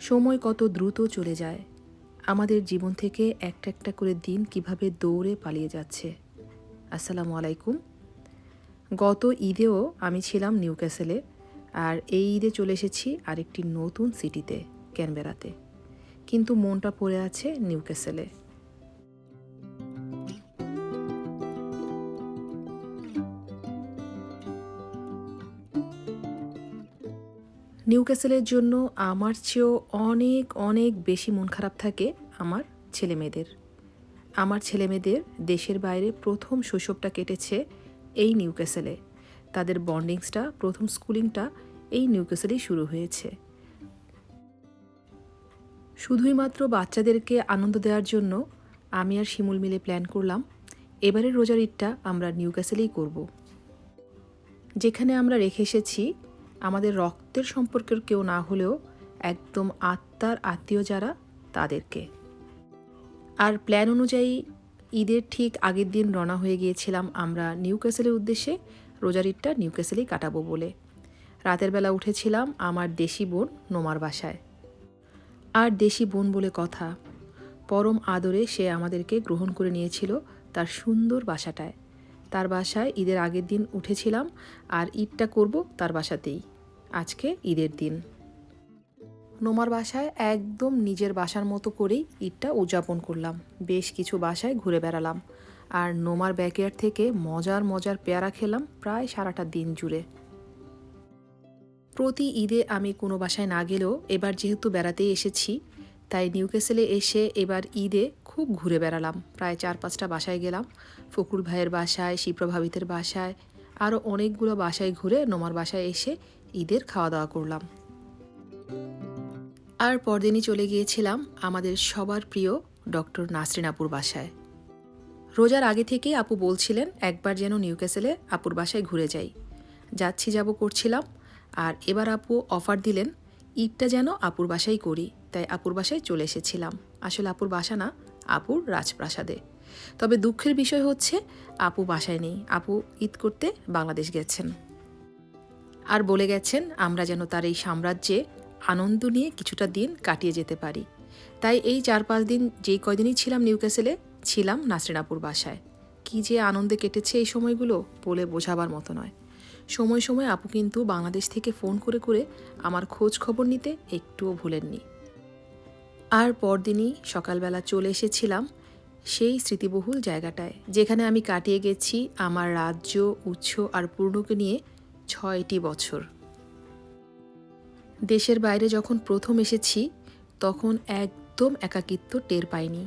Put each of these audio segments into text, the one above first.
সময় কত দ্রুত চলে যায়, আমাদের জীবন থেকে একটা একটা করে দিন কীভাবে দৌড়ে পালিয়ে যাচ্ছে। আসসালামু আলাইকুম। গত ঈদেও আমি ছিলাম নিউ ক্যাসেলে আর এই ঈদে চলে এসেছি আরেকটি নতুন সিটিতে, ক্যানবেরাতে। কিন্তু মনটা পড়ে আছে নিউ ক্যাসেলে নিউ ক্যাসেলের জন্য আমার চেয়েও অনেক অনেক বেশি মন খারাপ থাকে আমার ছেলে মেয়েদের। আমার ছেলে মেয়েদের দেশের বাইরে প্রথম শৈশবটা কেটেছে এই নিউ ক্যাসেলে তাদের বন্ডিংসটা, প্রথম স্কুলিংটা এই নিউ ক্যাসেলেই শুরু হয়েছে। শুধুই মাত্র বাচ্চাদেরকে আনন্দ দেওয়ার জন্য আমি আর শিমুল মিলে প্ল্যান করলাম, এবারের রোজার ঈদটা আমরা নিউ ক্যাসেলেই করব। যেখানে আমরা রেখে এসেছি আমাদের রক্তের সম্পর্কের কেউ না হলেও একদম আত্মার আত্মীয় যারা, তাদেরকে। আর প্ল্যান অনুযায়ী ঈদের ঠিক আগের দিন রওনা হয়ে গিয়েছিলাম আমরা নিউ ক্যাসেলের উদ্দেশ্যে। রোজার ঈদটা নিউ ক্যাসেলেই কাটাবো বলে। রাতের বেলা উঠেছিলাম আমার দেশি বোন নোমার বাসায়। আর দেশি বোন বলে কথা, পরম আদরে সে আমাদেরকে গ্রহণ করে নিয়েছিল তার সুন্দর বাসাটায়। তার বাসায় ঈদের আগের দিন উঠেছিলাম আর ঈদটা করব তার বাসাতেই। আজকে ঈদের দিন। নোমার বাসায় একদম নিজের বাসার মতো করেই ঈদটা উদযাপন করলাম। বেশ কিছু বাসায় ঘুরে বেড়ালাম। আর নোমার ব্যাকয়ার্ড থেকে মজার মজার পেয়ারা খেলাম প্রায় সারাটা দিন জুড়ে। প্রতি ঈদে আমি কোনো বাসায় না গেলেও এবার যেহেতু বেড়াতেই এসেছি, তাই নিউকেসেলে এসে এবার ঈদে খুব ঘুরে বেড়ালাম। প্রায় চার পাঁচটা বাসায় গেলাম। ফকুর ভাইয়ের বাসায়, শিপ্রভাবিতের বাসায়, আরও অনেকগুলো বাসায় ঘুরে নোমার বাসায় এসে ঈদের খাওয়া দাওয়া করলাম। আর পরদিনই চলে গিয়েছিলাম আমাদের সবার প্রিয় ডক্টর নাসরিন আপুর বাসায়। রোজার আগে থেকেই আপু বলছিলেন, একবার যেন নিউক্যাসেলে আপুর বাসায় ঘুরে যাই। যাচ্ছি, যাব করছিলাম, আর এবার আপু অফার দিলেন, ঈদটা যেন আপুর বাসায় করি। তাই আপুর বাসায় চলে এসেছিলাম। আসলে আপুর বাসা না, আপুর রাজপ্রাসাদে। তবে দুঃখের বিষয় হচ্ছে, আপু বাসায় নেই। আপু ঈদ করতে বাংলাদেশ গেছেন। আর বলে গেছেন, আমরা যেন তার এই সাম্রাজ্যে আনন্দ নিয়ে কিছুটা দিন কাটিয়ে যেতে পারি। তাই এই চার পাঁচ দিন যেই কয়দিনই ছিলাম নিউক্যাসেলে, ছিলাম নাসরিনাপুর বাসায়। কি যে আনন্দে কেটেছে এই সময়গুলো বলে বোঝাবার মতো নয়। সময় সময় আপু কিন্তু বাংলাদেশ থেকে ফোন করে করে আমার খোঁজ খবর নিতে একটুও ভুলেননি। আর পরদিনই সকালবেলা চলে এসেছিলাম সেই স্মৃতিবহুল জায়গাটায়, যেখানে আমি কাটিয়ে গেছি আমার রাজ্য, উৎস আর পূর্ণকে নিয়ে ছয়টি বছর। দেশের বাইরে যখন প্রথম এসেছি, তখন একদম একাকিত্ব টের পাইনি।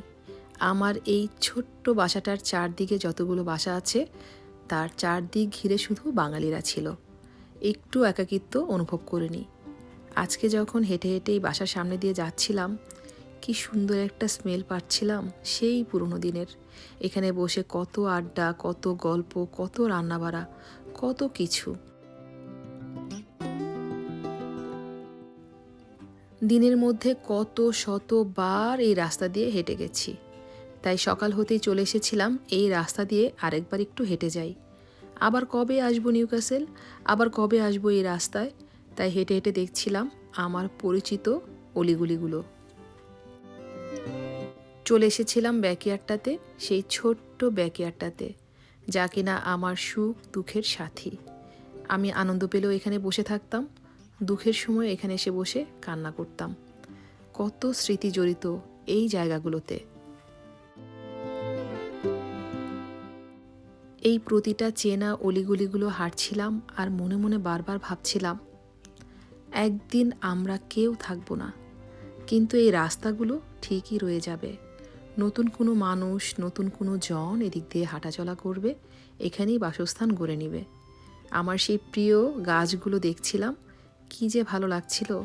আমার এই ছোট্ট বাসাটার চারদিকে যতগুলো বাসা আছে, তার চারদিক ঘিরে শুধু বাঙালিরা ছিল। একটু একাকিত্ব অনুভব করিনি। আজকে যখন হেঁটে হেঁটে এই বাসার সামনে দিয়ে যাচ্ছিলাম, কি সুন্দর একটা স্মেল পাচ্ছিলাম সেই পুরনো দিনের। এখানে বসে কত আড্ডা, কত গল্প, কত রান্নাবাড়া, কত কিছু। দিনের মধ্যে কত শতবার এই রাস্তা দিয়ে হেঁটে গেছি। তাই সকাল হতেই চলে এসেছিলাম এই রাস্তা দিয়ে আরেকবার একটু হেঁটে যাই। আবার কবে আসব নিউকাসেল আবার কবে আসব এই রাস্তায়? তাই হেঁটে হেঁটে দেখছিলাম আমার পরিচিত অলিগুলিগুলো। চলে এসেছিলাম ব্যাকয়ার্ডটাতে সেই ছোট্ট ব্যাকয়ার্ডটাতে যা কিনা আমার সুখ দুঃখের সাথী। আমি আনন্দ পেলেও এখানে বসে থাকতাম। দুঃখের সময় এখানে এসে বসে কান্না করতাম। কত স্মৃতি জড়িত এই জায়গাগুলোতে। এই প্রতিটা চেনা অলিগুলিগুলো হাঁটছিলাম আর মনে মনে বারবার ভাবছিলাম, একদিন আমরা কেউ থাকব না। কিন্তু এই রাস্তাগুলো ঠিকই রয়ে যাবে। নতুন কোনো মানুষ, নতুন কোনো জন এদিক দিয়ে হাঁটাচলা করবে, এখানেই বাসস্থান গড়ে নিবে। আমার সেই প্রিয় গাছগুলো দেখছিলাম কি যে ভালো লাগছিল।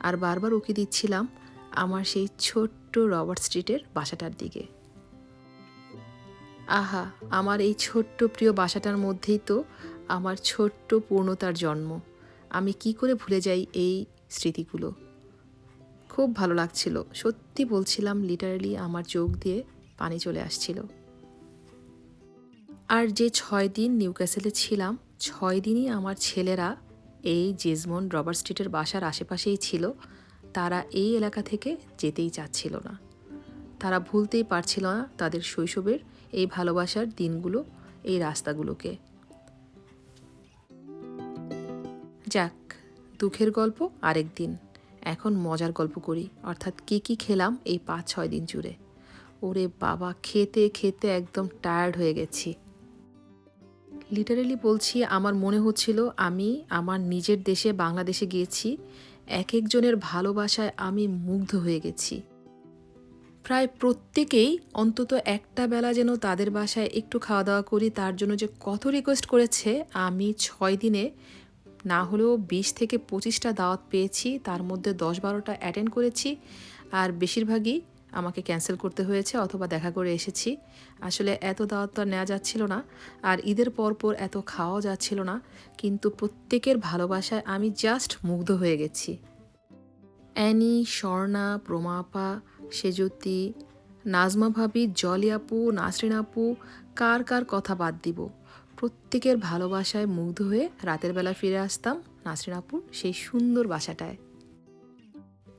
আর বারবার উকি দিচ্ছিলাম আমার সেই ছোট্ট রবার্ট স্ট্রিটের বাসাটার দিকে। আহা, আমার এই ছোট্ট প্রিয় বাসাটার মধ্যেই তো আমার ছোট্ট পূর্ণতার জন্ম। আমি কি করে ভুলে যাই এই স্মৃতিগুলো? খুব ভালো লাগছিল। সত্যি বলছিলাম লিটারালি আমার চোখ দিয়ে পানি চলে আসছিল। আর যে ছয় দিন নিউক্যাসেলে ছিলাম, ছয় দিনই আমার ছেলেরা এই জেজমন রবার স্ট্রিটের বাসার আশেপাশেই ছিল, তারা এই এলাকা থেকে যেতেই চাচ্ছিল না। তারা ভুলতেই পারছিল না তাদের শৈশবের এই ভালোবাসার দিনগুলো, এই রাস্তাগুলোকে। যাক, দুঃখের গল্প আরেক দিন। এখন মজার গল্প করি, অর্থাৎ কি কি খেলাম এই পাঁচ ছয় দিন জুড়ে। ওরে বাবা, খেতে খেতে একদম টায়ার্ড হয়ে গেছি। লিটারেলি বলছি, আমার মনে হচ্ছিল আমি আমার নিজের দেশে বাংলাদেশে গিয়েছি এক একজনের ভালোবাসায় আমি মুগ্ধ হয়ে গেছি। প্রায় প্রত্যেকেই অন্তত একটা বেলা যেন তাদের বাসায় একটু খাওয়া দাওয়া করি, তার জন্য যে কত রিকোয়েস্ট করেছে, আমি ছয় দিনে না হলেও বিশ থেকে পঁচিশটা দাওয়াত পেয়েছি, তার মধ্যে দশ বারোটা অ্যাটেন্ড করেছি, আর বেশিরভাগই আমাকে ক্যান্সেল করতে হয়েছে অথবা দেখা করে এসেছি। আসলে এত দাওয়াত তো নেওয়া যাচ্ছিল না, আর ঈদের পর পর এত খাওয়াও যাচ্ছিল না, কিন্তু প্রত্যেকের ভালোবাসায় আমি জাস্ট মুগ্ধ হয়ে গেছি। অ্যানি, স্বর্ণা, প্রমাপা, সেজতি, নাজমা ভাবি, জলি আপু, নাসরিন আপু, কার কার কথা বাদ দিব? প্রত্যেকের ভালোবাসায় মুগ্ধ হয়ে রাতের বেলা ফিরে আসতাম নাসরিন আপুর সেই সুন্দর বাসাটায়।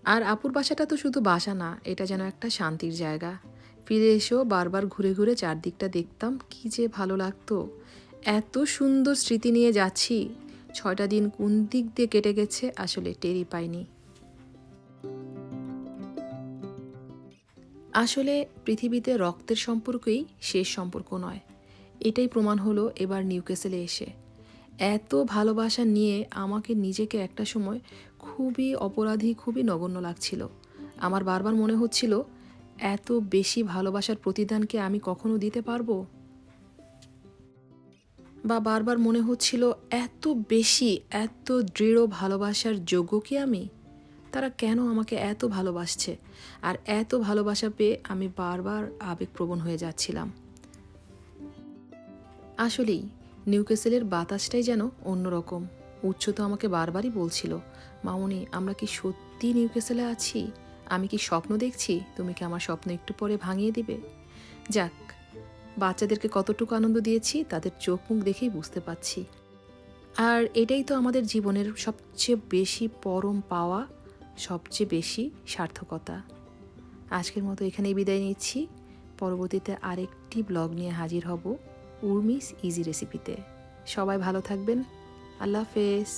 আর আপুর বাসাটা তো শুধু বাসা না, এটা যেন একটা শান্তির জায়গা। ফিরে এসেও বারবার ঘুরে ঘুরে চারদিকটা দেখতাম, কি যে ভালো লাগতো। এত সুন্দর স্মৃতি নিয়ে যাচ্ছি। ছয়টা দিন কোন দিক দিয়ে কেটে গেছে, আসলে টেরি পাইনি। আসলে পৃথিবীতে রক্তের সম্পর্কই শেষ সম্পর্ক নয়। এটাই প্রমাণ হলো এবার নিউকেসেলে এসে। এত ভালোবাসা নিয়ে আমাকে নিজেকে একটা সময় খুবই অপরাধী, খুবই নগণ্য লাগছিল। আমার বারবার মনে হচ্ছিল, এত বেশি ভালোবাসার প্রতিদানকে আমি কখনো দিতে পারব? বা বারবার মনে হচ্ছিল, এত বেশি, এত দৃঢ় ভালোবাসার যোগ্য কি আমি? তারা কেন আমাকে এত ভালোবাসছে? আর এত ভালোবাসা পেয়ে আমি বারবার আবেগপ্রবণ হয়ে যাচ্ছিলাম। আসলেই নিউকেসেলের বাতাসটাই যেন অন্যরকম। উচ্চ তো আমাকে বারবারই বলছিল, মামনি, আমরা কি সত্যি নিউকেসেলে আছি? আমি কি স্বপ্ন দেখছি? তুমি কি আমার স্বপ্ন একটু পরে ভাঙিয়ে দিবে? যাক, বাচ্চাদেরকে কতটুকু আনন্দ দিয়েছি, তাদের চোখ মুখ দেখেই বুঝতে পারছি। আর এটাই তো আমাদের জীবনের সবচেয়ে বেশি পরম পাওয়া, সবচেয়ে বেশি সার্থকতা। আজকের মতো এখানেই বিদায় নিচ্ছি। পরবর্তীতে আরেকটি ব্লগ নিয়ে হাজির হব উর্মিস ইজি রেসিপিতে। সবাই ভালো থাকবেন। আল্লাহ হাফেজ